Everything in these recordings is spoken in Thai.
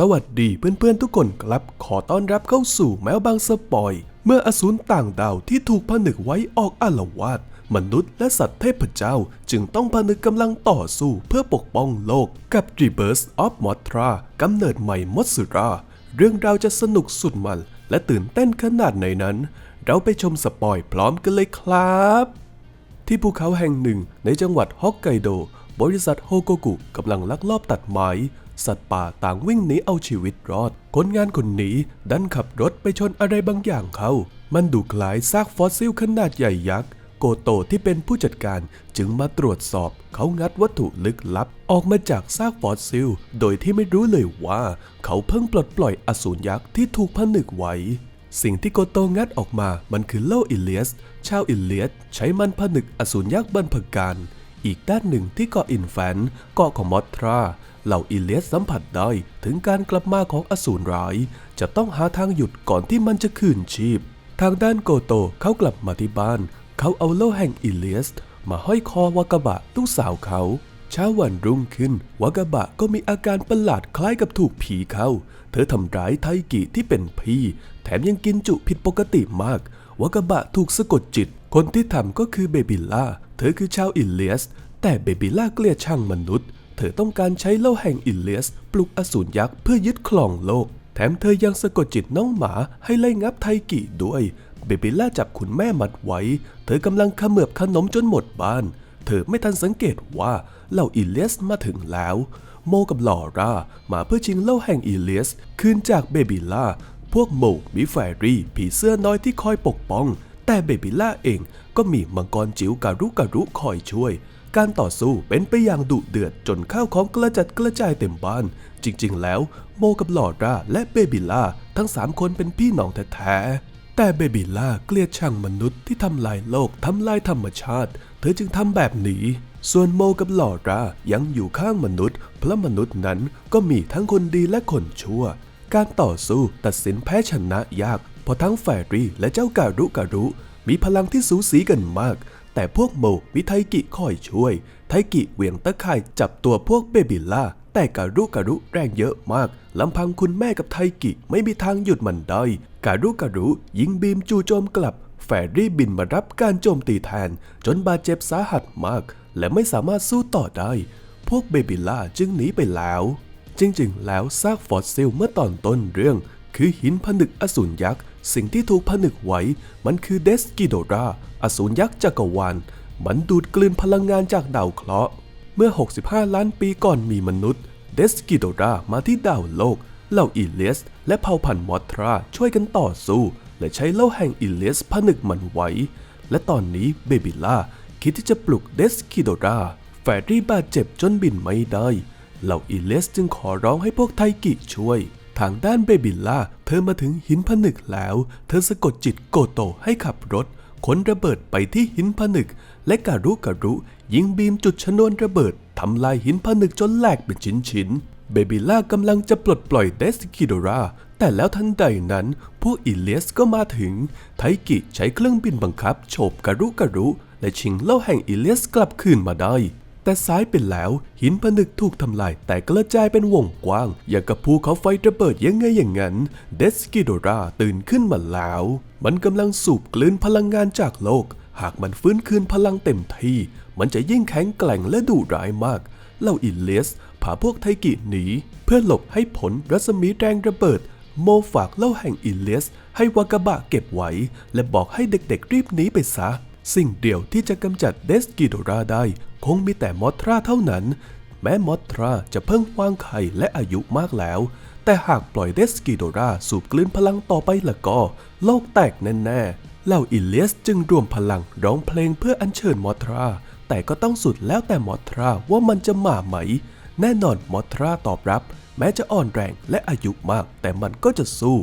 สวัสดีเพื่อนๆทุกคนครับ ขอต้อนรับเข้าสู่แมวบางสปอย เมื่ออสูรต่างดาวที่ถูกผนึกไว้ออกอาละวาด มนุษย์และสัตว์เทพเจ้า จึงต้องผนึกกำลังต่อสู้เพื่อปกป้องโลกกับ Rebirth of Mothra กำเนิดใหม่มดสุรา เรื่องราวจะสนุกสุดมัน และตื่นเต้นขนาดไหนนั้น เราไปชมสปอยพร้อมกันเลยครับ ที่ภูเขาแห่งหนึ่งในจังหวัดฮอกไกโด บริษัทโฮโกกุกำลังลักลอบตัดไม้ สัตว์ป่าต่างวิ่งหนีเอาชีวิตรอด คนงานคนนี้ดันขับรถไปชนอะไรบางอย่างเขามันดูคล้ายซากฟอสซิลขนาดใหญ่ยักษ์ โกโตที่เป็นผู้จัดการจึงมาตรวจสอบ เขางัดวัตถุลึกลับ ออกมาจากซากฟอสซิล โดยที่ไม่รู้เลยว่า เขาเพิ่งปลดปล่อยอสูรยักษ์ที่ถูกผนึกไว้สิ่งที่โกโตงัดออกมา มันคือโล่อิเลียส ชาวอิเลียส ใช้มันผนึกอสูรยักษ์บรรพการ อีกด้านหนึ่งที่เกาะอินแฟนเกาะของมอทราเหล่าอิเลียสสัมผัสได้ถึงการกลับมาของอสูรร้าย จะต้องหาทางหยุดก่อนที่มันจะคืนชีพ ทางด้านโกโตเขากลับมาที่บ้าน เขาเอาโล่แห่งอิเลียส มาห้อยคอวากาบะลูกสาวเขาเช้าวันรุ่งขึ้น วากาบะก็มีอาการประหลาดคล้ายกับถูกผีเข้า เธอทำร้ายไทกิที่เป็นพี่ แถมยังกินจุผิดปกติมาก วากาบะถูกสะกดจิต คนที่ทำก็คือเบบิล่า เธอคือชาวอิลเลียส แต่เบบิล่าเกลียดช่างมนุษย์ เธอต้องการใช้เล่าแห่งอิลเลียส ปลุกอสูรยักษ์เพื่อยึดครองโลก แถมเธอยังสะกดจิตน้องหมาให้ไล่งับไทกิด้วย เบบิล่าจับขุนแม่มัดไว้ เธอกำลังขมือบขนมจนหมดบ้าน เธอไม่ทันสังเกตว่าเหล่าอิลเลียสมาถึงแล้ว โมกับลอร่ามาเพื่อชิงเหล่าแห่งอิลเลียส คืนจากเบบิล่าพวกโมมีแฟรี่ ผีเสื้อน้อยที่คอยปกป้อง แต่เบบิล่าเองก็มีมังกรจิ๋วการุการุคอยช่วย การต่อสู้เป็นไปอย่างดุเดือดจนข้าวของกระจัดกระจายเต็มบ้าน จริงๆ แล้วโมกับลอร่าและเบบิล่าทั้งสามคนเป็นพี่น้องแท้ๆ แต่เบบิล่าเกลียดชังมนุษย์ที่ทำลายโลกทำลายธรรมชาติ เธอจึงทำแบบนี้ส่วนโมกับลอร่ายังอยู่ข้างมนุษย์เพราะมนุษย์นั้นก็มีทั้งคนดีและคนชั่ว การต่อสู้ตัดสินแพ้ชนะยาก เพราะทั้งแฟรี่และเจ้าการุการุ มีพลังที่สูสีกันมาก แต่พวกโมมีไทกิคอยช่วย ไทกิเหวี่ยงตะข่ายจับตัวพวกเบบิล่าแต่การุการุแรงเยอะมากลำพังคุณแม่กับไทกิไม่มีทางหยุดมันได้ การุการุยิงบีมจู่โจมกลับ แฟรี่บินมารับการโจมตีแทน จนบาดเจ็บสาหัสมาก และไม่สามารถสู้ต่อได้ พวกเบบิล่าจึงหนีไปแล้ว จริงๆ แล้วซากฟอสซิลเมื่อตอนต้นเรื่อง คือหินผนึกอสูรยักษ์ สิ่งที่ถูกผนึกไว้มันคือเดสกิโดราอสูรยักษ์จักรวาล มันดูดกลืนพลังงานจากดาวเคราะห์ เมื่อ 65 ล้านปีก่อนมีมนุษย์ เดสกิโดรามาที่ดาวโลก เหล่าอิเลียส และเผ่าพันธุ์มอทราช่วยกันต่อสู้ และใช้เล่าแห่งอิเลียสผนึกมันไว้ และตอนนี้เบบิล่าคิดที่จะปลุกเดสกิโดราแฟรี่บาดเจ็บจนบินไม่ได้ เหล่าอิเลสจึงขอร้องให้พวกไทกิช่วย ทางด้านเบบิลล่าเธอมาถึงหินผนึกแล้ว เธอสะกดจิตโกโตให้ขับรถขนระเบิดไปที่หินผนึก และการุการุยิงบีมจุดชนวนระเบิดทำลายหินผนึกจนแหลกเป็นชิ้นๆเบบิลล่ากำลังจะปลดปล่อยเดสกิโดราแต่แล้วทันใดนั้นพวกอิเลสก็มาถึง ไทกิใช้เครื่องบินบังคับ โฉบการุการุและชิงเล่าแห่งอิเลสกลับคืนมาได้ แต่ซ้ายเป็นแล้ว หินผนึกถูกทำลายแต่กระจายเป็นวงกว้าง อย่างกับภูเขาไฟระเบิดยังไงอย่างนั้น เดสกิโดราตื่นขึ้นมาแล้ว มันกำลังสูบกลืนพลังงานจากโลก หากมันฟื้นคืนพลังเต็มที่ มันจะยิ่งแข็งแกร่งและดุร้ายมากเล่าอิเลสพาพวกไทกิหนีเพื่อหลบให้ผลรัศมีแรงระเบิด โมฝากเล่าแห่งอิเลสให้วากาบะเก็บไว้ และบอกให้เด็กๆรีบหนีไปซะ สิ่งเดียวที่จะกำจัดเดสกิโดราได้ คงมีแต่มอทราเท่านั้น แม้มอทราจะเพิ่งวางไข่และอายุมากแล้ว แต่หากปล่อยเดสกิโดราสูบกลืนพลังต่อไปละก็ โลกแตกแน่ๆเหล่าอิเลสจึงรวมพลังร้องเพลงเพื่ออัญเชิญมอทรา แต่ก็ต้องสุดแล้วแต่มอทราว่ามันจะมาไหม แน่นอนมอทราตอบรับ แม้จะอ่อนแรงและอายุมาก แต่มันก็จะสู้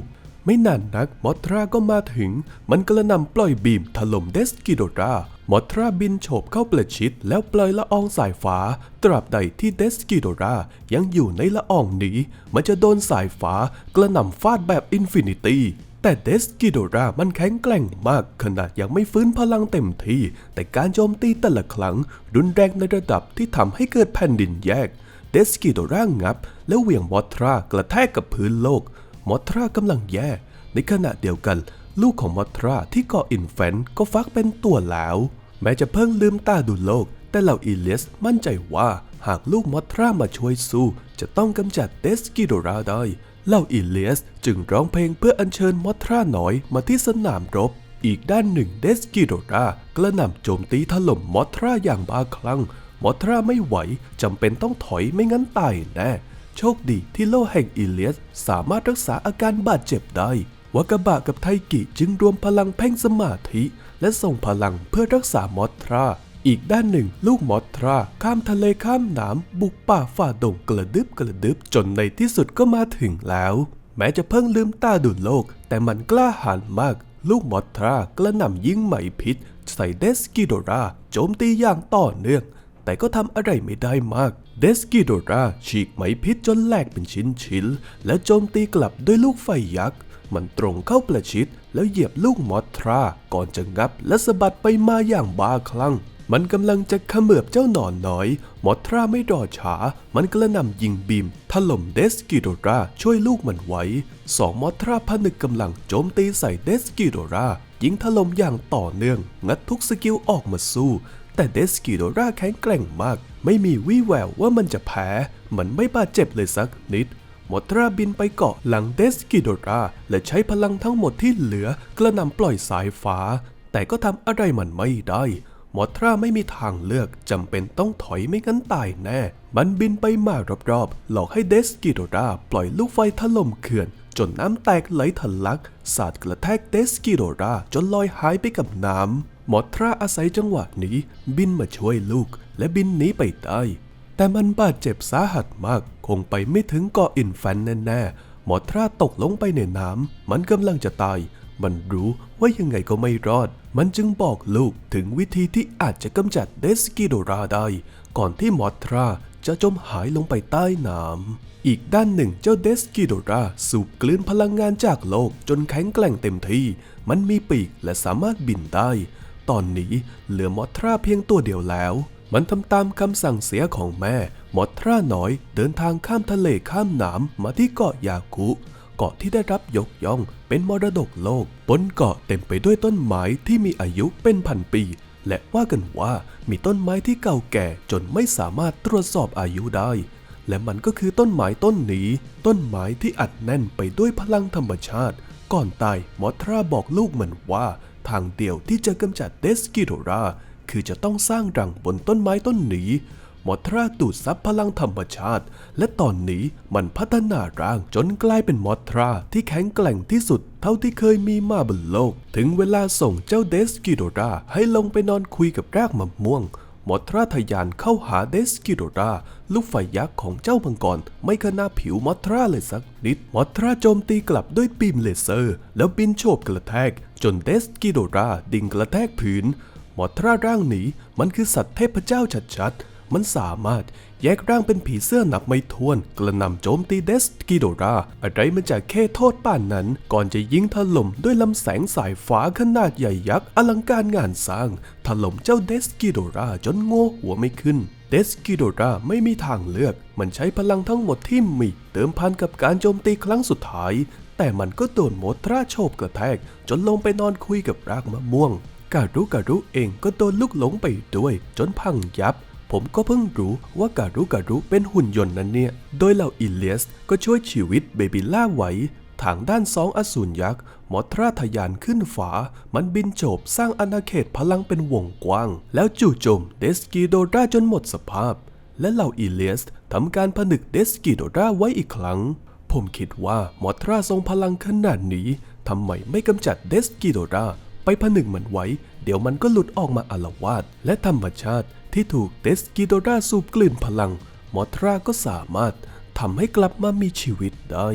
ไม่นานนักมอทราก็มาถึง มันกระหนำปล่อยบีมถล่มเดสกิโดรามอทราบินโฉบเข้าประชิดแล้วปล่อยละอองสายฟ้า ตราบใดที่เดสกิโดรายังอยู่ในละอองนี้ มันจะโดนสายฟ้ากระหน่ำฟาดแบบอินฟินิตี้แต่เดสกิโดรามันแข็งแกร่งมากขนาดยังไม่ฟื้นพลังเต็มที่ แต่การโจมตีแต่ละครั้ง รุนแรงในระดับที่ทำให้เกิดแผ่นดินแยกเเดสกิโดรางับ แล้วเหวี่ยงมอทรากระแทกกับพื้นโลก มอทรากำลังแย่ ในขณะเดียวกัน ลูกของมอทราที่เกาะอินแฟนก็ฟักเป็นตัวแล้ว แม้จะเพิ่งลืมตาดูโลก แต่เหล่าอีเลียสมั่นใจว่าหากลูกมอทรามาช่วยสู้ จะต้องกำจัดเดสกิโดราได้เหล่าอีเลียสจึงร้องเพลงเพื่ออัญเชิญมอทราน้อยมาที่สนามรบอีกด้านหนึ่งเดสกิโดรากระหน่ำโจมตีถล่มมอทราอย่างบ้าคลั่ง มอทราไม่ไหวจำเป็นต้องถอยไม่งั้นตายแน่ โชคดีที่โลแห่งอีเลียสสามารถรักษาอาการบาดเจ็บได้ วากาบะกับไทกิจึงรวมพลังเพ่งสมาธิ และส่งพลังเพื่อรักษามอทรา อีกด้านหนึ่งลูกมอทรา ข้ามทะเลข้ามน้ำบุกป่าฝ่าดงกระดึบกระดึบจนในที่สุดก็มาถึงแล้ว แม้จะเพิ่งลืมตาดูโลก แต่มันกล้าหาญมาก ลูกมอทรากระหน่ำยิงไหมพิษใส่เดสกิโดราโจมตีอย่างต่อเนื่อง แต่ก็ทำอะไรไม่ได้มากเดสกิโดราฉีกไหมพิษจนแหลกเป็นชิ้นๆ และโจมตีกลับด้วยลูกไฟยักษ์ มันตรงเข้าประชิด แล้วเหยียบลูกมอทรา ก่อนจะงับและสะบัดไปมาอย่างบ้าคลั่ง มันกำลังจะขมือบเจ้าหนอนน้อย มอทราไม่รอช้า มันกระหน่ำยิงบีม ถล่มเดสกิโดราช่วยลูกมันไว้ สองมอทราผนึกกำลังโจมตีใส่เดสกิโดรายิงถล่มอย่างต่อเนื่อง งัดทุกสกิลออกมาสู้ แต่เดสกิโดราแข็งแกร่งมาก ไม่มีวี่แววว่ามันจะแพ้ มันไม่บาดเจ็บเลยสักนิดมอทราบินไปเกาะหลังเดสกิโดรา และใช้พลังทั้งหมดที่เหลือกระนำปล่อยสายฟ้า แต่ก็ทำอะไรมันไม่ได้มอทราไม่มีทางเลือกจำเป็นต้องถอยไม่งั้นตายแน่ มันบินไปมารอบๆ หลอกให้เดสกิโดราปล่อยลูกไฟถล่มเขื่อน จนน้ำแตกไหลทะลัก สาดกระแทกเดสกิโดราจนลอยหายไปกับน้ำ หมอทราอาศัยจังหวะนี้บินมาช่วยลูกและบินหนีไปได้แต่มันบาดเจ็บสาหัสมากคงไปไม่ถึงเกาะอินแฟนแน่ๆ หมอทราตกลงไปในน้ำมันกำลังจะตาย มันรู้ว่ายังไงก็ไม่รอด มันจึงบอกลูกถึงวิธีที่อาจจะกำจัดเดสกิโดราได้ ก่อนที่มอทราจะจมหายลงไปใต้น้ำอีกด้านหนึ่งเจ้าเดสกิโดราสูบกลืนพลังงานจากโลกจนแข็งแกร่งเต็มที่ มันมีปีกและสามารถบินได้ ตอนนี้เหลือมอทราเพียงตัวเดียวแล้ว มันทำตามคำสั่งเสียของแม่ มอทราน้อยเดินทางข้ามทะเลข้ามน้ำมาที่เกาะยาคุเกาะที่ได้รับยกย่องเป็นมรดกโลก บนเกาะเต็มไปด้วยต้นไม้ที่มีอายุเป็นพันปี และว่ากันว่ามีต้นไม้ที่เก่าแก่จนไม่สามารถตรวจสอบอายุได้ และมันก็คือต้นไม้ต้นนี้ ต้นไม้ที่อัดแน่นไปด้วยพลังธรรมชาติ ก่อนตายมอทราบอกลูกมันว่า ทางเดียวที่จะกำจัดเดสกิโดราคือจะต้องสร้างรังบนต้นไม้ต้นนี้มอทราดูดซับพลังธรรมชาติ และตอนนี้มันพัฒนาร่างจนกลายเป็นมอทราที่แข็งแกร่งที่สุดเท่าที่เคยมีมาบนโลก ถึงเวลาส่งเจ้าเดสกิโดราให้ลงไปนอนคุยกับรากมะม่วงมอทราทะยานเข้าหาเดสกิโดราลูกไฟยักษ์ของเจ้ามังกรไม่ขนาผิวมอทราเลยสักนิด มอทราโจมตีกลับด้วยปีมเลเซอร์ แล้วบินโฉบกระแทก จนเดสกิโดราดิ่งกระแทกพื้นมอทราร่างนี้มันคือสัตว์เทพเจ้าชัดๆ มันสามารถแยกร่างเป็นผีเสื้อหนับไม่ถ้วน กระนำโจมตีเดสกิโดรา อะไรมันจะแค่โทษป่านนั้น ก่อนจะยิงถล่มด้วยลำแสงสายฟ้าขนาดใหญ่ยักษ์อลังการงานสร้าง ถล่มเจ้าเดสกิโดราจนโง่หัวไม่ขึ้นเดสกิโดราไม่มีทางเลือก มันใช้พลังทั้งหมดที่มีเติมพันกับการโจมตีครั้งสุดท้าย แต่มันก็โดนโมตราโฉบกระแทก จนลงไปนอนคุยกับรากมะม่วง การุการุเองก็โดนลูกหลงไปด้วย จนพังยับ ผมก็เพิ่งรู้ว่าการุการุเป็นหุ่นยนต์นั้นเนี่ย โดยเหล่าอิเลียสก็ช่วยชีวิตเบบิล่าไว้ทางด้านสองอสูรยักษ์มอทราทะยานขึ้นฝา มันบินโฉบสร้างอาณาเขตพลังเป็นวงกว้าง แล้วจู่โจมเดสกิโดราจนหมดสภาพ และเหล่าอิเลียสทำการผนึกเดสกิโดราไว้อีกครั้ง ผมคิดว่ามอทราทรงพลังขนาดนี้ทำไมไม่กำจัดเดสกิโดราไปผนึกมันไว้ เดี๋ยวมันก็หลุดออกมาอาลวาดและธรรมชาติที่ถูกเดสกิโดราสูบกลืนพลัง มอทราก็สามารถทำให้กลับมามีชีวิตได้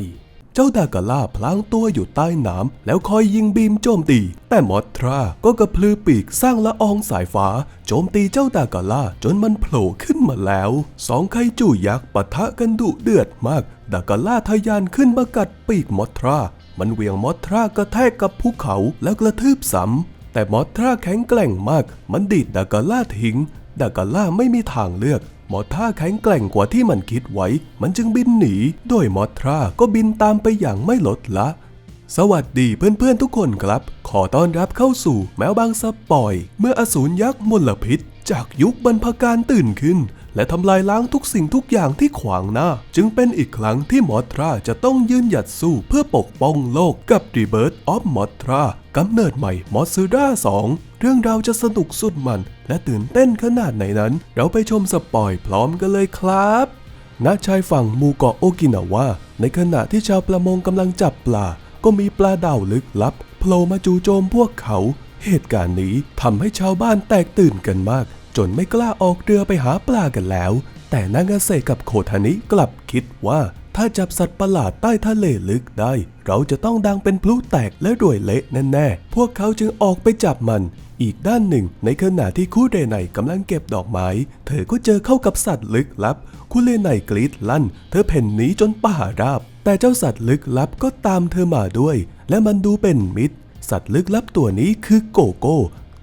เจ้าดากาล่าพลางตัวอยู่ใต้น้ำแล้วคอยยิงบีมโจมตี แต่มอทราก็กระพือปีกสร้างละอองสายฟ้า โจมตีเจ้าดากาล่าจนมันโผล่ขึ้นมาแล้ว สองไคจูยักษ์ปะทะกันดุเดือดมาก ดากาล่าทะยานขึ้นมากัดปีกมอทรามันเวียงมอทรากระแทกกับภูเขาแล้วกระทืบซ้ำแต่มอทราแข็งแกร่งมาก มันดีดดากาล่าทิ้ง ดากาล่าไม่มีทางเลือก มอทราแข็งแกร่งกว่าที่มันคิดไว้ มันจึงบินหนี โดยมอทราก็บินตามไปอย่างไม่ลดละ สวัสดีเพื่อนๆทุกคนครับ ขอต้อนรับเข้าสู่แมวบางสปอย เมื่ออสูรยักษ์มลพิษ จากยุคบรรพการตื่นขึ้น และทำลายล้างทุกสิ่งทุกอย่างที่ขวางหน้า จึงเป็นอีกครั้งที่มอทราจะต้องยืนหยัดสู้เพื่อปกป้องโลกกับ Rebirth of Mothra กำเนิดใหม่มอส r รา2 เรื่องราวจะสนุกสุดมัน และตื่นเต้นขนาดไหนนั้น เราไปชมสปอยพร้อมกันเลยครับณชายฝั่งหมู่เกาะโอกินาวาในขณะที่ชาวประมงกำลังจับปลา ก็มีปลาดาวลึกลับโผล่มาจู่โจมพวกเขา เหตุการณ์นี้ทำให้ชาวบ้านแตกตื่นกันมาก จนไม่กล้าออกเรือไปหาปลากันแล้ว แต่นางอาเซกับโคทานิกลับคิดว่าถ้าจับสัตว์ประหลาดใต้ทะเลลึกได้ เราจะต้องดังเป็นพลุแตกและรวยเละแน่ๆ พวกเขาจึงออกไปจับมัน อีกด้านหนึ่ง ในขณะที่คู่เรไนกำลังเก็บดอกไม้ เธอก็เจอเข้ากับสัตว์ลึกลับ คู่เลไนกรีดลั่น เธอเพ่นหนีจนป่าราบ แต่เจ้าสัตว์ลึกลับก็ตามเธอมาด้วย และมันดูเป็นมิตร สัตว์ลึกลับตัวนี้คือโกโก้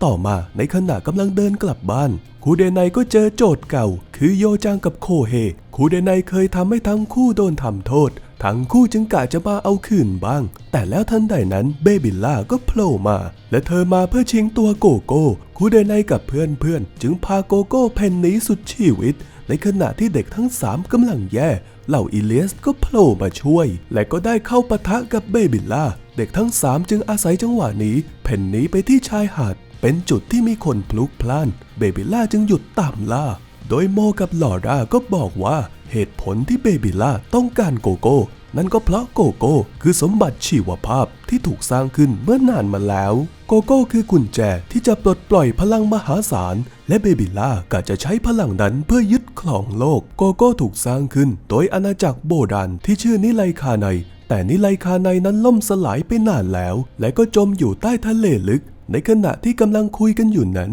ต่อมาในขณะกำลังเดินกลับบ้านคูเดไนก็เจอโจทย์เก่า คือโยจังกับโคเฮคูเดไนเคยทำให้ทั้งคู่โดนทำโทษ ทั้งคู่จึงกะจะมาเอาคืนบ้าง แต่แล้วทันใดนั้นเบบิลล่าก็โผล่มา และเธอมาเพื่อชิงตัวโกโก้คูเดไนกับเพื่อนๆ จึงพาโกโก้เพ่นนีสุดชีวิต ในขณะที่เด็กทั้งสามกำลังแย่เหล่าอิเลียสก็โผล่มาช่วย และก็ได้เข้าปะทะกับเบบิลล่า เด็กทั้งสามจึงอาศัยจังหวะนี้ เพ่นนีไปที่ชายหาด เป็นจุดที่มีคนพลุกพล่านเบบิล่าจึงหยุดตามล่า โดยโมกับลอร่าก็บอกว่าเหตุผลที่เบบิล่าต้องการโกโก้ นั่นก็เพราะโกโก้คือสมบัติชีวภาพที่ถูกสร้างขึ้นเมื่อนานมาแล้ว โกโก้คือกุญแจที่จะปลดปล่อยพลังมหาศาล และเบบิล่าก็จะใช้พลังนั้นเพื่อยึดครองโลก โกโก้ถูกสร้างขึ้น โดยอาณาจักรโบราณที่ชื่อนิไลคาไนแต่นิไลคาไนนั้นล่มสลายไปนานแล้ว และก็จมอยู่ใต้ทะเลลึก ในขณะที่กำลังคุยกันอยู่นั้น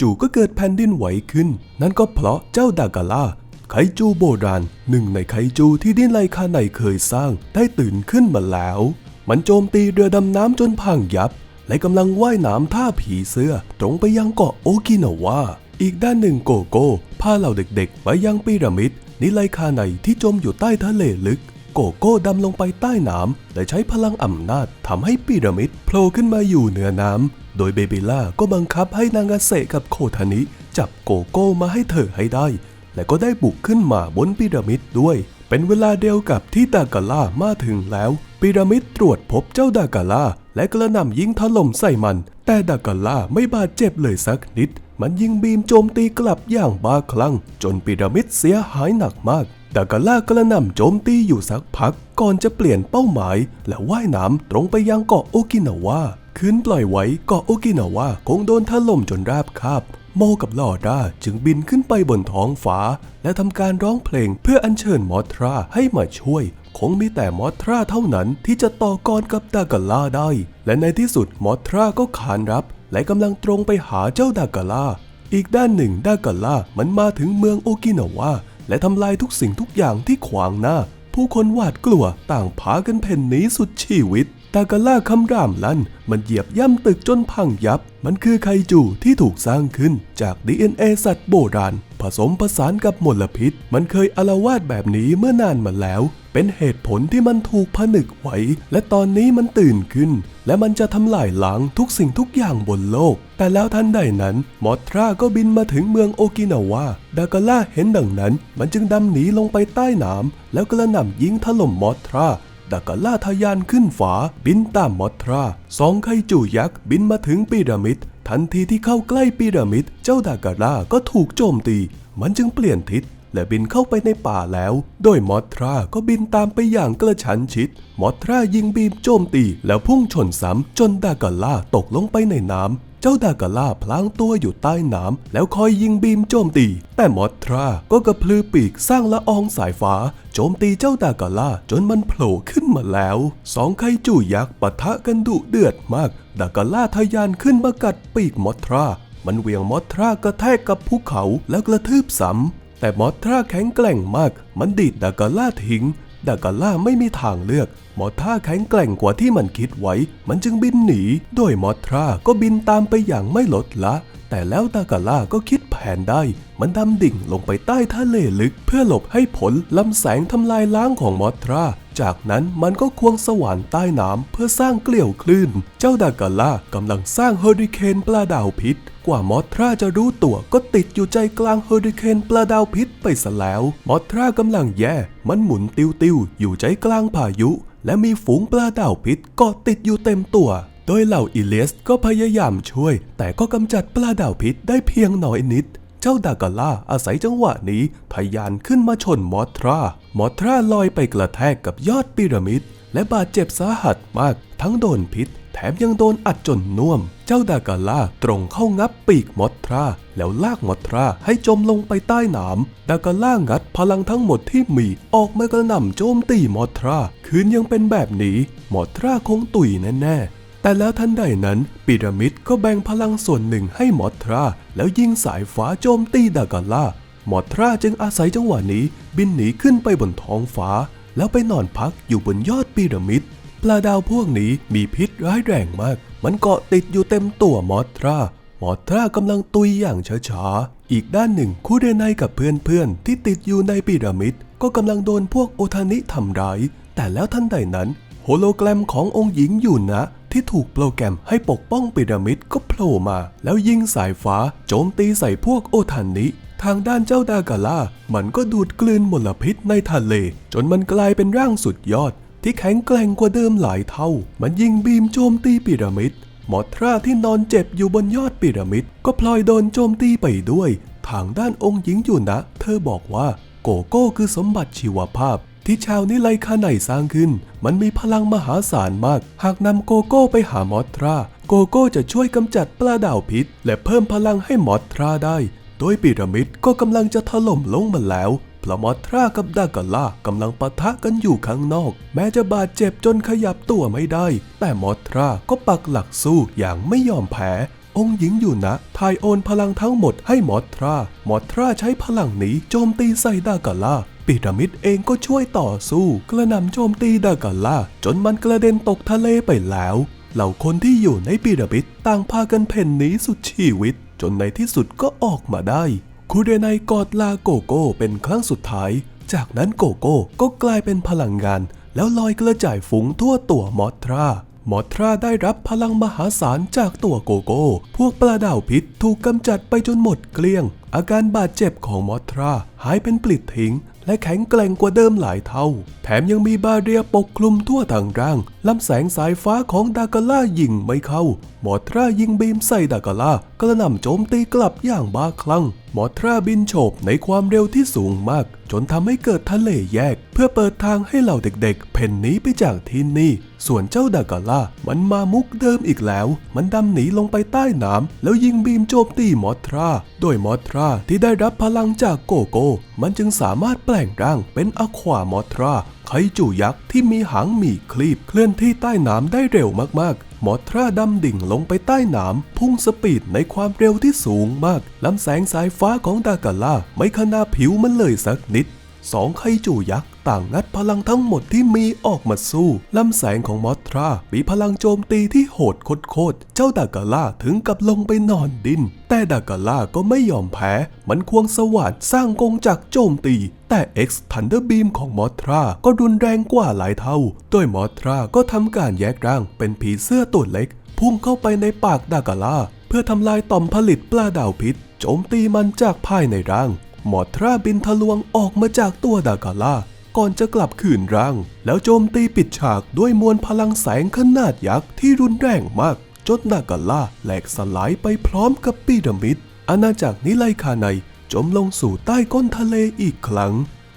จู่ๆก็เกิดแผ่นดินไหวขึ้น นั่นก็เพราะเจ้าดากาล่าไคจูโบราณหนึ่งในไคจูที่ดินไลคาไนเคยสร้างได้ตื่นขึ้นมาแล้ว มันโจมตีเรือดำน้ำจนพังยับ และกำลังว่ายน้ำท่าผีเสื้อ ตรงไปยังเกาะโอกินาวาอีกด้านหนึ่งโกโก้พาเหล่าเด็กๆ ไปยังพีระมิดนิไลคาไนที่จมอยู่ใต้ทะเลลึก โกโก้ดำลงไปใต้น้ำและใช้พลังอำนาจทำให้พีระมิดโผล่ขึ้นมาอยู่เหนือน้ำ โดยเบบิล่าก็บังคับให้นางาเซกับโคทานิ จับโกโก้มาให้เธอให้ได้ และก็ได้บุกขึ้นมาบนพีระมิดด้วย เป็นเวลาเดียวกับที่ดากาล่ามาถึงแล้วพีระมิดตรวจพบเจ้าดากาล่าและกระหน่ำยิงถล่มใส่มัน แต่ดากาล่าไม่บาดเจ็บเลยสักนิด มันยิงบีมโจมตีกลับอย่างบ้าคลั่ง จนพีระมิดเสียหายหนักมากดากาล่ากระหน่ำโจมตีอยู่สักพัก ก่อนจะเปลี่ยนเป้าหมาย และว่ายน้ำตรงไปยังเกาะโอกินาวา คืนปล่อยไว้เกาะโอกินาวาคงโดนถล่มจนราบคาบ โมกับลอร่าจึงบินขึ้นไปบนท้องฟ้า และทำการร้องเพลงเพื่ออัญเชิญมอทราให้มาช่วย คงมีแต่มอทราเท่านั้นที่จะต่อกรกับดากาล่าได้ และในที่สุดมอทราก็ขานรับ และกำลังตรงไปหาเจ้าดากาล่าอีกด้านหนึ่งดากาล่ามันมาถึงเมืองโอกินาวาและทำลายทุกสิ่งทุกอย่างที่ขวางหน้า ผู้คนหวาดกลัวต่างพากันเพ่นหนีสุดชีวิต ดากาล่าคำรามลั่น มันเหยียบย่ำตึกจนพังยับ มันคือไคจูที่ถูกสร้างขึ้นจาก DNA สัตว์โบราณ ผสมผสานกับมลพิษ มันเคยอารวาสแบบนี้เมื่อนานมาแล้ว เป็นเหตุผลที่มันถูกผนึกไว้ และตอนนี้มันตื่นขึ้น และมันจะทำลายล้างทุกสิ่งทุกอย่างบนโลก แต่แล้วทันใดนั้นมอทราก็บินมาถึงเมืองโอกินาวาดากาล่าเห็นดังนั้น มันจึงดำหนีลงไปใต้น้ำแล้วกระหน่ำยิงถล่มมอทรา ดากาล่าทะยานขึ้นฝา บินตามมอทราสองไคจูยักษ์บินมาถึงพีระมิด ทันทีที่เข้าใกล้พีระมิด เจ้าดากาล่าก็ถูกโจมตี มันจึงเปลี่ยนทิศและบินเข้าไปในป่าแล้ว โดยมอทราก็บินตามไปอย่างกระชั้นชิด มอทรายิงบีมโจมตีแล้วพุ่งชนซ้ำจนดากาล่าตกลงไปในน้ำ เจ้าดากาล่าพลางตัวอยู่ใต้น้ำแล้วคอยยิงบีมโจมตี แต่มอทราก็กระพือปีกสร้างละอองสายฟ้า โจมตีเจ้าดากาล่าจนมันโผล่ขึ้นมาแล้วสองไคจูยักษ์ปะทะกันดุเดือดมาก ดากาล่าทะยานขึ้นมากัดปีกมอทรามันเวียงมอทรากระแทกกับภูเขาแล้วกระทืบซ้ำแต่มอทราแข็งแกร่งมาก มันดีดดากาล่าทิ้ง ดากาล่าไม่มีทางเลือก มอทราแข็งแกร่งกว่าที่มันคิดไว้ มันจึงบินหนี โดยมอทราก็บินตามไปอย่างไม่ลดละแต่แต่แล้วดากาล่าก็คิดแผนได้ มันดำดิ่งลงไปใต้ทะเลลึก เพื่อหลบให้ผลลำแสงทำลายล้างของมอทราจากนั้นมันก็ควงสว่านใต้น้ำเพื่อสร้างเกลียวคลื่น เจ้าดากาล่ากำลังสร้างเฮอริเคนปลาดาวพิษ กว่ามอทราจะรู้ตัวก็ติดอยู่ใจกลางเฮอริเคนปลาดาวพิษไปซะแล้ว มอทรากำลังแย่ มันหมุนติ้วๆ อยู่ใจกลางพายุ และมีฝูงปลาดาวพิษเกาะติดอยู่เต็มตัว โดยเหล่าอิเลสก็พยายามช่วย แต่ก็กำจัดปลาดาวพิษได้เพียงน้อยนิดเจ้าดากาล่าอาศัยจังหวะนี้ทะยานขึ้นมาชนมอทรามอทราลอยไปกระแทกกับยอดพีระมิด และบาดเจ็บสาหัสมากทั้งโดนพิษ แถมยังโดนอัดจนน่วม เจ้าดากาล่าตรงเข้างับปีกมอทรา แล้วลากมอทราให้จมลงไปใต้น้ำดากาล่างัดพลังทั้งหมดที่มีออกมากระหน่ำโจมตีมอทรา คืนยังเป็นแบบนี้มอทราคงตุยแน่ๆ แต่แล้วทันใดนั้นพีระมิดก็แบ่งพลังส่วนหนึ่งให้มอทรา แล้วยิงสายฟ้าโจมตีดากาล่ามอทราจึงอาศัยจังหวะนี้บินหนีขึ้นไปบนท้องฟ้า แล้วไปนอนพักอยู่บนยอดพีระมิด ปลาดาวพวกนี้มีพิษร้ายแรงมาก มันเกาะติดอยู่เต็มตัวมอทรามอทรากำลังตุยอย่างช้าๆ อีกด้านหนึ่งคูเดไนกับเพื่อนๆ ที่ติดอยู่ในพีระมิด ก็กำลังโดนพวกโอทานิทำร้าย แต่แล้วทันใดนั้น โฮโลแกรมขององค์หญิงอยู่นะ ที่ถูกโปรแกรมให้ปกป้องพีระมิดก็โผล่มา แล้วยิงสายฟ้าโจมตีใส่พวกโอทานิทางด้านเจ้าดากาล่า มันก็ดูดกลืนมลพิษในทะเล จนมันกลายเป็นร่างสุดยอด ที่แข็งแกร่งกว่าเดิมหลายเท่า มันยิงบีมโจมตีพีระมิดมอทราที่นอนเจ็บอยู่บนยอดพีระมิดก็พลอยโดนโจมตีไปด้วย ทางด้านองค์หญิงอยู่นะ เธอบอกว่าโกโก้คือสมบัติชีวภาพ ที่ชาวนิไลคาไนสร้างขึ้น มันมีพลังมหาศาลมาก หากนำโกโก้ไปหามอทรา โกโก้จะช่วยกำจัดปลาดาวพิษ และเพิ่มพลังให้มอทราได้ โดยพีระมิดก็กำลังจะถล่มลงมาแล้ว พราะมอทรากับดากาล่ากำลังปะทะกันอยู่ข้างนอก แม้จะบาดเจ็บจนขยับตัวไม่ได้ แต่มอทราก็ปักหลักสู้อย่างไม่ยอมแพ้องค์หญิงอยู่นะทายโอนพลังทั้งหมดให้มอทรา มอทราใช้พลังนี้โจมตีใส่ดากาล่าพีระมิดเองก็ช่วยต่อสู้ กระหน่ำโจมตีดากาล่าจนมันกระเด็นตกทะเลไปแล้ว เหล่าคนที่อยู่ในพีระมิดต่างพากันเพ่นหนีสุดชีวิต จนในที่สุดก็ออกมาได้ คูเดไนกอดลาโกโก้เป็นครั้งสุดท้าย จากนั้นโกโก้ก็กลายเป็นพลังงาน แล้วลอยกระจายฝูงทั่วตัวมอทรามอทราได้รับพลังมหาศาลจากตัวโกโก้ พวกปลาดาวพิษถูกกำจัดไปจนหมดเกลี้ยง อาการบาดเจ็บของมอทราหายเป็นปลิดทิ้ง และแข็งแกร่งกว่าเดิมหลายเท่า แถมยังมีบาเรียปกคลุมทั่วทางร่างลำแสงสายฟ้าของดากาล่ายิงไม่เข้า มอทรายิงบีมใส่ดากาล่ากระหน่ำโจมตีกลับอย่างบ้าคลั่ง มอทราบินโฉบในความเร็วที่สูงมาก จนทำให้เกิดทะเลแยก เพื่อเปิดทางให้เหล่าเด็กๆ เพ่นหนีไปจากที่นี่ ส่วนเจ้าดากาล่า มันมามุกเดิมอีกแล้ว มันดำหนีลงไปใต้น้ำแล้วยิงบีมโจมตีมอทราโดยมอทราที่ได้รับพลังจากโกโก้ มันจึงสามารถแปลงร่างเป็นอความอทราไคจูยักษ์ที่มีหางมีคลีบเคลื่อนที่ใต้น้ำได้เร็วมากๆ มอทราดำดิ่งลงไปใต้น้ำพุ่งสปีดในความเร็วที่สูงมากลำแสงสายฟ้าของดากาล่าไม่ขนาผิวมันเลยสักนิดสองไคจูยักษ์ ต่างงัดพลังทั้งหมดที่มีออกมาสู้ลำแสงของมอทรา มีพลังโจมตีที่โหดโคตรเจ้าดากาล่าถึงกับลงไปนอนดิน แต่ดากาล่าก็ไม่ยอมแพ้ มันควงสว่านสร้างกงจักโจมตีแต่ X Thunder Beam ของมอทราก็รุนแรงกว่าหลายเท่า โดยมอทราก็ทำการแยกร่างเป็นผีเสื้อตัวเล็ก พุ่งเข้าไปในปากดากาล่า เพื่อทำลายต่อมผลิตปลาดาวพิษ โจมตีมันจากภายในร่าง มอทราบินทะลวงออกมาจากตัวดากาล่า ก่อนจะกลับคืนร่าง แล้วโจมตีปิดฉากด้วยมวลพลังแสงขนาดยักษ์ที่รุนแรงมากจนดากาล่าแหลกสลายไปพร้อมกับปีระมิดอาณาจักรนิไลคาไนจมลงสู่ใต้ก้นทะเลอีกครั้ง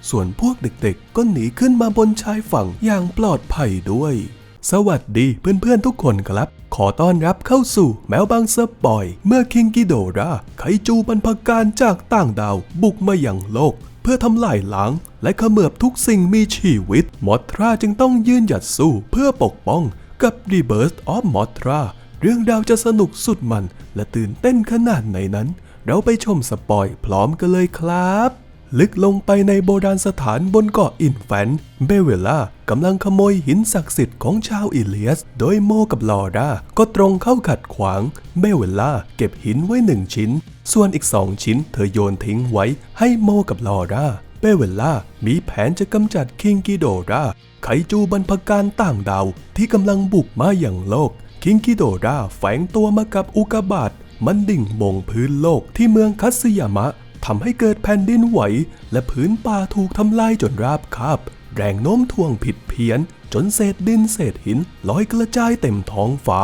ส่วนพวกเด็กๆ ก็หนีขึ้นมาบนชายฝั่งอย่างปลอดภัยด้วย สวัสดีเพื่อนๆทุกคนครับ ขอต้อนรับเข้าสู่แมวบางสปอย เมื่อคิงกิโดราไคจูบรรพการจากต่างดาวบุกมาอย่างโลก พื่อทำลายล้าง และเขมือบทุกสิ่งมีชีวิต มอทราจึงต้องยืนหยัดสู้เพื่อปกป้องกับ Rebirth of Mothra เรื่องราวจะสนุกสุดมัน และตื่นเต้นขนาดไหนนั้น เราไปชมสปอยพร้อมกันเลยครับ ลึกลงไปในโบราณสถานบนเกาะอินแฟน เบเวล่ากำลังขโมยหินศักดิ์สิทธิ์ของชาวอิเลียส โดยโมกับลอร่าก็ตรงเข้าขัดขวาง เบเวล่าเก็บหินไว้หนึ่งชิ้น ส่วนอีกสองชิ้นเธอโยนทิ้งไว้ให้โมกับลอร่า เบเวล่ามีแผนจะกำจัดคิงกิโดราไคจูบรรพการต่างดาวที่กำลังบุกมาอย่างโลก คิงกิโดราแฝงตัวมากับอุกาบาตมันดิ่งมงพื้นโลกที่เมืองคัตสึยามะ ทำให้เกิดแผ่นดินไหว และพื้นป่าถูกทำลายจนราบคาบ แรงโน้มถ่วงผิดเพี้ยน จนเศษดินเศษหินลอยกระจายเต็มท้องฟ้า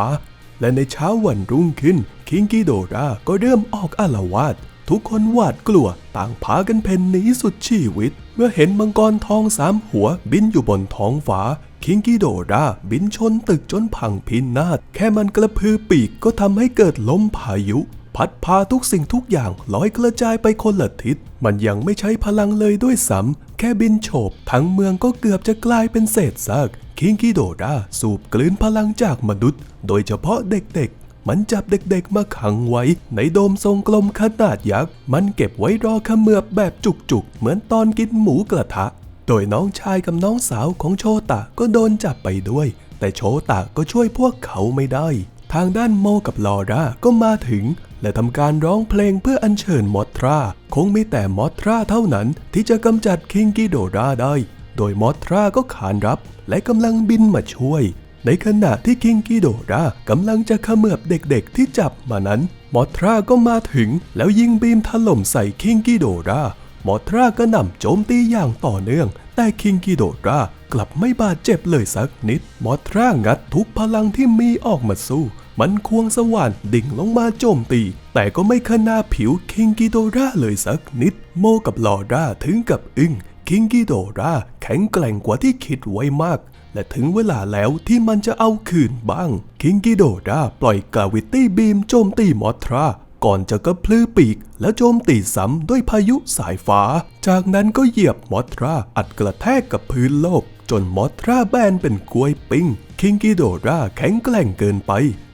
และในเช้าวันรุ่งขึ้น คิงกิโดราก็เริ่มออกอาละวาด ทุกคนหวาดกลัวต่างพากันเพ่นหนีสุดชีวิต เมื่อเห็นมังกรทองสามหัวบินอยู่บนท้องฟ้าคิงกิโดราบินชนตึกจนพังพินาศแค่มันกระพือปีกก็ทำให้เกิดลมพายุ พัดพาทุกสิ่งทุกอย่างลอยกระจายไปคนละทิศ มันยังไม่ใช้พลังเลยด้วยซ้ำแค่บินโฉบทั้งเมืองก็เกือบจะกลายเป็นเศษซากคิงกิโดราสูบกลืนพลังจากมนุษย์ โดยเฉพาะเด็กๆ มันจับเด็กๆมาขังไว้ ในโดมทรงกลมขนาดยักษ์ มันเก็บไว้รอขมือบแบบจุกๆ เหมือนตอนกินหมูกระทะ โดยน้องชายกับน้องสาวของโชตะก็โดนจับไปด้วย แต่โชตะก็ช่วยพวกเขาไม่ได้ ทางด้านโมกับลอร่าก็มาถึง และทำการร้องเพลงเพื่ออัญเชิญมอทรา คงมีแต่มอทราเท่านั้นที่จะกำจัดคิงกิโดราได้ โดยมอทราก็ขานรับ และกำลังบินมาช่วย ในขณะที่คิงกิโดรากำลังจะเขมือบเด็กๆที่จับมานั้น มอทราก็มาถึง แล้วยิงบีมถล่มใส่คิงกิโดรามอทราก็นำโจมตีอย่างต่อเนื่อง แต่คิงกิโดรากลับไม่บาดเจ็บเลยสักนิด มอทรางัดทุกพลังที่มีออกมาสู้ มันควงสว่านดิ่งลงมาโจมตี แต่ก็ไม่ขนาผิวคิงกิโดราเลยสักนิด โมกับลอราถึงกับอึ้งคิงกิโดราแข็งแกร่งกว่าที่คิดไว้มาก และถึงเวลาแล้วที่มันจะเอาคืนบ้าง คิงกิโดราปล่อยกาวิตี้บีมโจมตีมอทราก่อนจะกระพลือปีกแล้วโจมตีซ้ำด้วยพายุสายฟ้า จากนั้นก็เหยียบมอทราอัดกระแทกกับพื้นโลก จนมอทราแบนเป็นกล้วยปิ้ง คิงกิโดราแข็งแกร่งเกินไป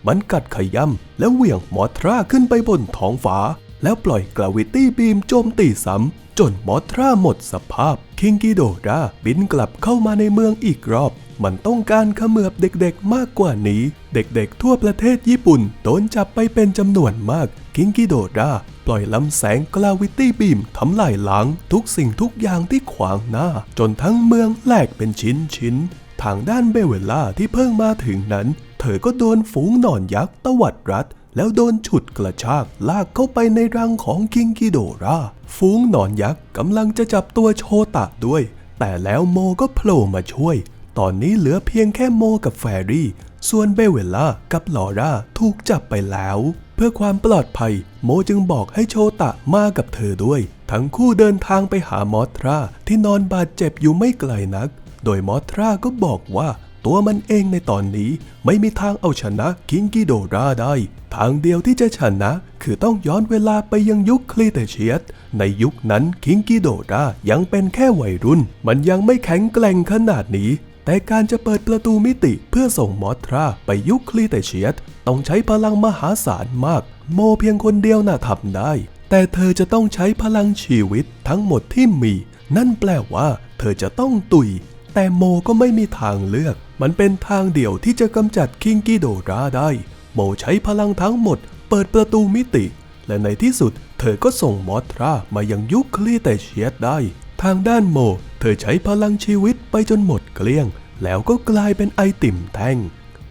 มันกัดขย่ำแล้วเหวี่ยงมอทราขึ้นไปบนท้องฟ้า แล้วปล่อยกราวิตี้บีมโจมตีซ้ำจนมอทราหมดสภาพ คิงกิโดราบินกลับเข้ามาในเมืองอีกรอบ มันต้องการขมือบเด็กๆมากกว่านี้ เด็กๆทั่วประเทศญี่ปุ่นโดนจับไปเป็นจำนวนมาก คิงกิโดรา ล่อยลำแสงกลาวิตี้บีมทำลายล้างทุกสิ่งทุกอย่างที่ขวางหน้า จนทั้งเมืองแหลกเป็นชิ้นๆทางด้านเบเวล่าที่เพิ่งมาถึงนั้น เธอก็โดนฝูงหนอนยักษ์ตวัดรัด แล้วโดนฉุดกระชากลากเข้าไปในรังของคิงกิโดราฝูงหนอนยักษ์กำลังจะจับตัวโชตะด้วย แต่แล้วโมก็โผล่มาช่วย ตอนนี้เหลือเพียงแค่โมกับแฟรี่ ส่วนเบเวล่ากับลอร่าถูกจับไปแล้ว เพื่อความปลอดภัย โมจึงบอกให้โชตะมากับเธอด้วย ทั้งคู่เดินทางไปหามอทราที่นอนบาดเจ็บอยู่ไม่ไกลนัก โดยมอทราก็บอกว่าตัวมันเองในตอนนี้ไม่มีทางเอาชนะคิงกิโดราได้ ทางเดียวที่จะชนะ คือต้องย้อนเวลาไปยังยุคคลีเตเชียสในยุคนั้นคิงกิโดรายังเป็นแค่วัยรุ่น มันยังไม่แข็งแกร่งขนาดนี้ แต่การจะเปิดประตูมิติเพื่อส่งมอทราไปยุคคลีเตเชียสต้องใช้พลังมหาศาลมาก โมเพียงคนเดียวน่ะทำได้ แต่เธอจะต้องใช้พลังชีวิตทั้งหมดที่มี นั่นแปลว่า เธอจะต้องตุย แต่โมก็ไม่มีทางเลือก มันเป็นทางเดียวที่จะกำจัดคิงกิโดราได้ โมใช้พลังทั้งหมด เปิดประตูมิติ และในที่สุด เธอก็ส่งมอทรามายังยุคคลีเตเชียสได้ ทางด้านโม เธอใช้พลังชีวิตไปจนหมดเกลี้ยง แล้วก็กลายเป็นไอติมแท่ง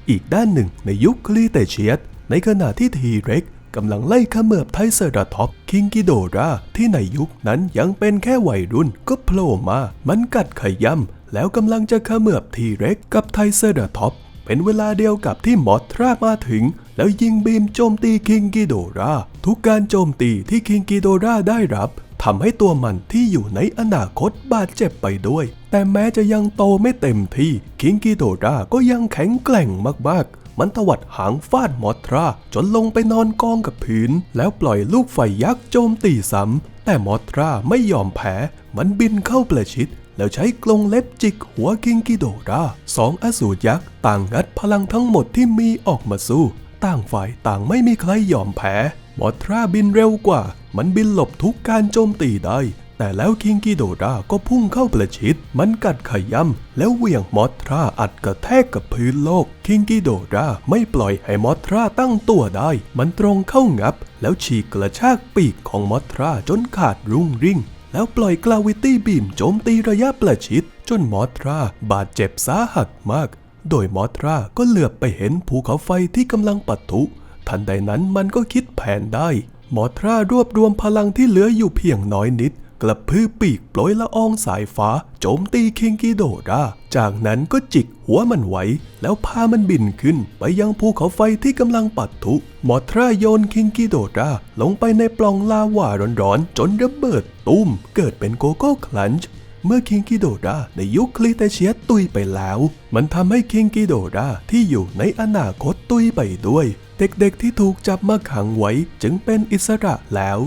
อีกด้านหนึ่งในยุคคลีเตเชียสในขณะที่ทีเร็กกำลังไล่ขมือบไทเซอราท็อปคิงกิโดราที่ในยุคนั้นยังเป็นแค่วัยรุ่นก็โผล่มา มันกัดขย่ำแล้วกำลังจะขมือบทีเร็กกับไทเซอราท็อปเป็นเวลาเดียวกับที่มอทรามาถึง แล้วยิงบีมโจมตีคิงกิโดราทุกการโจมตีที่คิงกิโดราได้รับ ทำให้ตัวมันที่อยู่ในอนาคตบาดเจ็บไปด้วย แต่แม้จะยังโตไม่เต็มที่คิงกิโดราก็ยังแข็งแกร่งมากๆ มันตวัดหางฟาดมอทรา จนลงไปนอนกองกับพื้น แล้วปล่อยลูกไฟยักษ์โจมตีซ้ำแต่มอทราไม่ยอมแพ้ มันบินเข้าประชิดแล้วใช้กรงเล็บจิกหัวคิงกิโดราสองอสูรยักษ์ต่างงัดพลังทั้งหมดที่มีออกมาสู้ ต่างฝ่ายต่างไม่มีใครยอมแพ้ มอทราบินเร็วกว่า มันบินหลบทุกการโจมตีได้ แต่แล้วคิงกิโดราก็พุ่งเข้าประชิด มันกัดขย้ำแล้วเหวี่ยงมอทราอัดกระแทกกับพื้นโลก คิงกิโดราไม่ปล่อยให้มอทราตั้งตัวได้ มันตรงเข้างับ แล้วฉีกกระชากปีกของมอทราจนขาดรุ่งริ่ง แล้วปล่อยกลาวิตี้บีมโจมตีระยะประชิด จนมอทราบาดเจ็บสาหัสมาก โดยมอทราก็เหลือบไปเห็นภูเขาไฟที่กำลังปะทุ ทันใดนั้นมันก็คิดแผนได้ หมอทรารวบรวมพลังที่เหลืออยู่เพียงน้อยนิดกลับพือปีกโปรยละอองสายฟ้า โจมตีคิงกิโดราจากนั้นก็จิกหัวมันไว้ แล้วพามันบินขึ้น ไปยังภูเขาไฟที่กำลังปัทุ หมอทราโยนคิงกิโดราลงไปในปล่องลาวาร้อนๆ จนระเบิดตุ้ม เกิดเป็นโกโก้คลันช์เมื่อคิงกิโดราในยุคคลีเตเชียตุยไปแล้ว มันทำให้คิงกิโดราที่อยู่ในอนาคตตุยไปด้วย เด็กๆที่ถูกจับมาขังไว้จึงเป็นอิสระแล้ว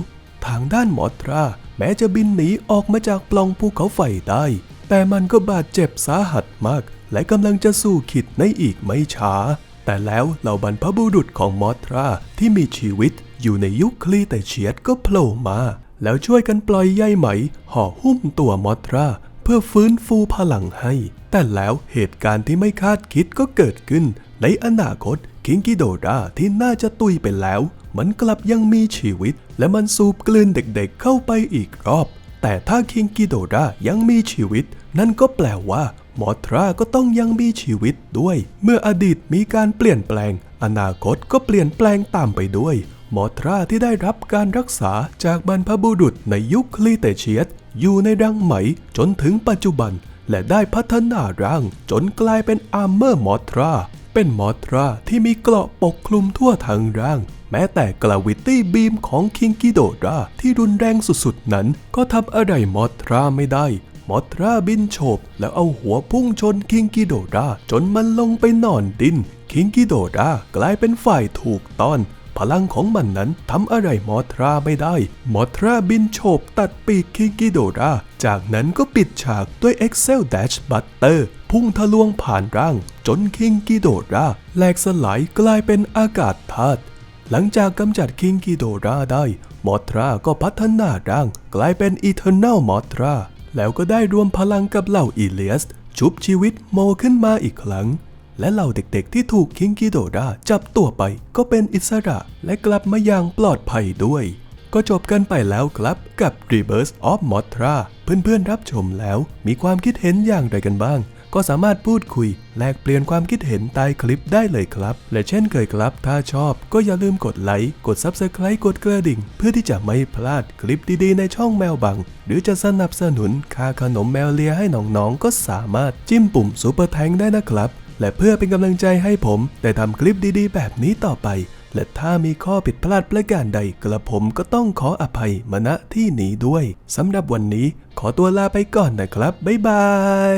ทางด้านมอตราแม้จะบินหนีออกมาจากปล่องภูเขาไฟได้ แต่มันก็บาดเจ็บสาหัสมาก และกำลังจะสู้ขิดในอีกไม่ช้า แต่แล้วเหล่าบรรพบุรุษของมอตราที่มีชีวิตอยู่ในยุคคลีเตเชียตก็โผล่มา แล้วช่วยกันปล่อยใยไหมห่อหุ้มตัวมอตรา เพื่อฟื้นฟูพลังให้ แต่แล้วเหตุการณ์ที่ไม่คาดคิดก็เกิดขึ้น ในอนาคตคิงกิโดราที่น่าจะตุยไปแล้ว มันกลับยังมีชีวิต และมันสูบกลืนเด็กๆเข้าไปอีกรอบ แต่ถ้าคิงกิโดรายังมีชีวิต นั่นก็แปลว่ามอทราก็ต้องยังมีชีวิตด้วย เมื่ออดีตมีการเปลี่ยนแปลง อนาคตก็เปลี่ยนแปลงตามไปด้วยมอทราที่ได้รับการรักษาจากบรรพบุรุษในยุคคลีเตเชียส อยู่ในรังไหมจนถึงปัจจุบัน และได้พัฒนาร่างจนกลายเป็นอาร์เมอร์มอทรา เป็นมอทราที่มีเกราะปกคลุมทั่วทั้งร่าง แม้แต่กราวิตี้บีมของคิงกิโดราที่รุนแรงสุดๆ นั้น ก็ทำอะไรมอทราไม่ได้ มอทราบินโฉบแล้วเอาหัวพุ่งชนคิงกิโดราจนมันลงไปนอนดินคิงกิโดรากลายเป็นฝ่ายถูกต้อน พลังของมันนั้นทำอะไรมอทราไม่ได้ มอทราบินโฉบตัดปีกคิงกิโดราจากนั้นก็ปิดฉากด้วย Excel Dash Butter พุ่งทะลวงผ่านร่าง จนคิงกิโดราแหลกสลายกลายเป็นอากาศธาตุหลังจากกำจัดคิงกิโดราได้ มอทราก็พัฒนาร่าง กลายเป็นอีเทอร์เนลมอทราแล้วก็ได้รวมพลังกับเหล่าอีเลียส ชุบชีวิตโมขึ้นมาอีกครั้ง และเหล่าเด็กๆที่ถูกคิงกิโดราจับตัวไปก็เป็นอิสระและกลับมาอย่างปลอดภัยด้วย ก็จบกันไปแล้วครับกับ Rebirth of Mothra เพื่อนๆรับชมแล้วมีความคิดเห็นอย่างไรกันบ้าง ก็สามารถพูดคุย แลกเปลี่ยนความคิดเห็นใต้คลิปได้เลยครับ และเช่นเคยครับ ถ้าชอบก็อย่าลืมกดไลค์กด Subscribe กดกระดิ่ง เพื่อที่จะไม่พลาดคลิปดีๆในช่องแมวบัง หรือจะสนับสนุนค่าขนมแมวเลียให้น้องๆก็สามารถจิ้มปุ่มซุปเปอร์แทงได้นะครับ และเพื่อเป็นกำลังใจให้ผมได้ทำคลิปดีๆ แบบนี้ต่อไป และถ้ามีข้อผิดพลาดประการใดกระผมก็ต้องขออภัยมาณที่นี้ด้วยสำหรับวันนี้ขอตัวลาไปก่อนนะครับ บ๊ายบาย